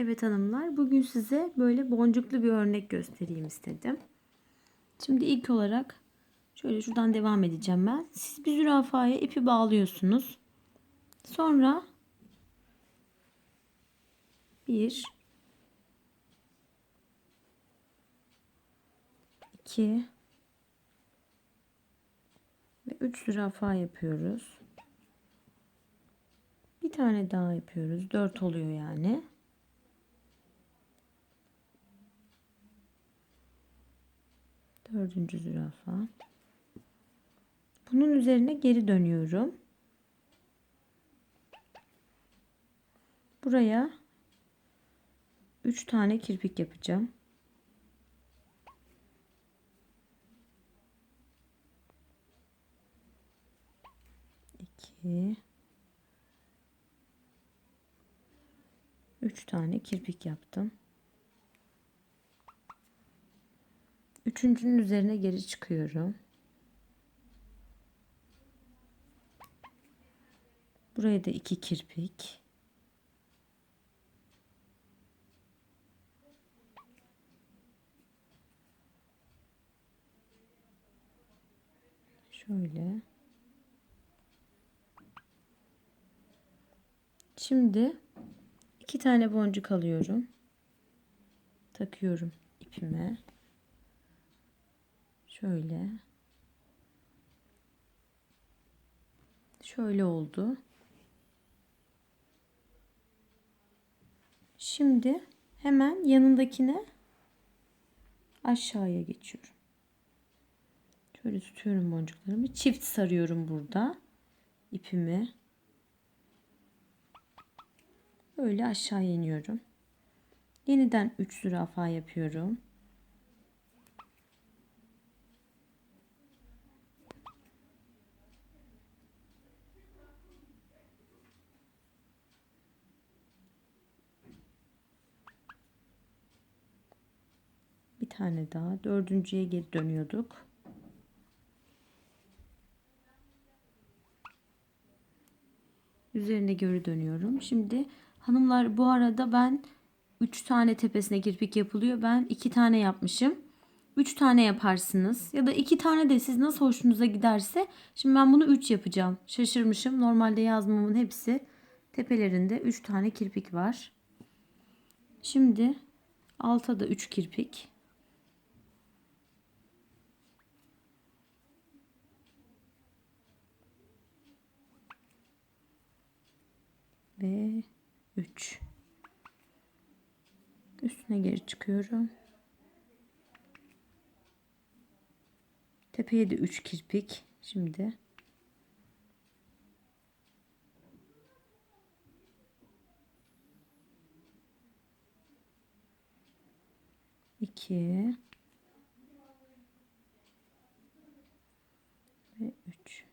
Evet hanımlar, bugün size böyle boncuklu bir örnek göstereyim istedim. Şimdi ilk olarak şöyle şuradan devam edeceğim ben. Siz bir zürafaya ipi bağlıyorsunuz. Sonra bir, iki ve üç zürafa yapıyoruz. Bir tane daha yapıyoruz. Dört oluyor yani. Dördüncü zürafa. Bunun üzerine geri dönüyorum. Buraya üç tane kirpik yapacağım. İki. Üç tane kirpik yaptım. Üçüncünün üzerine geri çıkıyorum. Buraya da iki kirpik. Şöyle. Şimdi iki tane boncuk alıyorum. Takıyorum ipime. Şöyle. Şöyle oldu. Şimdi hemen yanındakine aşağıya geçiyorum. Şöyle tutuyorum boncuklarımı. Çift sarıyorum burada ipimi. Böyle aşağı iniyorum. Yeniden 3 zürafa yapıyorum. Bir tane daha. Dördüncüye geri dönüyorduk. Üzerine geri dönüyorum. Şimdi hanımlar bu arada ben 3 tane tepesine kirpik yapılıyor. Ben 2 tane yapmışım. 3 tane yaparsınız. Ya da 2 tane de siz nasıl hoşunuza giderse. Şimdi ben bunu 3 yapacağım. Şaşırmışım. Normalde yazmamın hepsi tepelerinde 3 tane kirpik var. Şimdi alta da 3 kirpik. ve 3 üstüne geri çıkıyorum. Tepeye de 3 kirpik. Şimdi. İki ve üç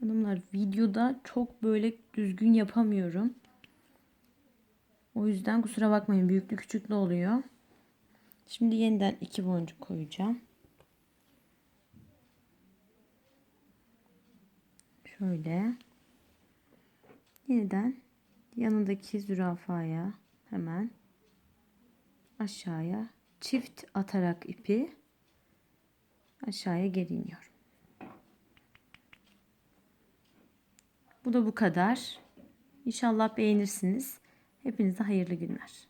Hanımlar videoda çok böyle düzgün yapamıyorum. O yüzden kusura bakmayın büyüklü küçüklü oluyor. Şimdi yeniden iki boncuk koyacağım. Şöyle. Yeniden yanındaki zürafaya hemen aşağıya çift atarak ipi aşağıya geri iniyorum. Bu da bu kadar. İnşallah beğenirsiniz. Hepinize hayırlı günler.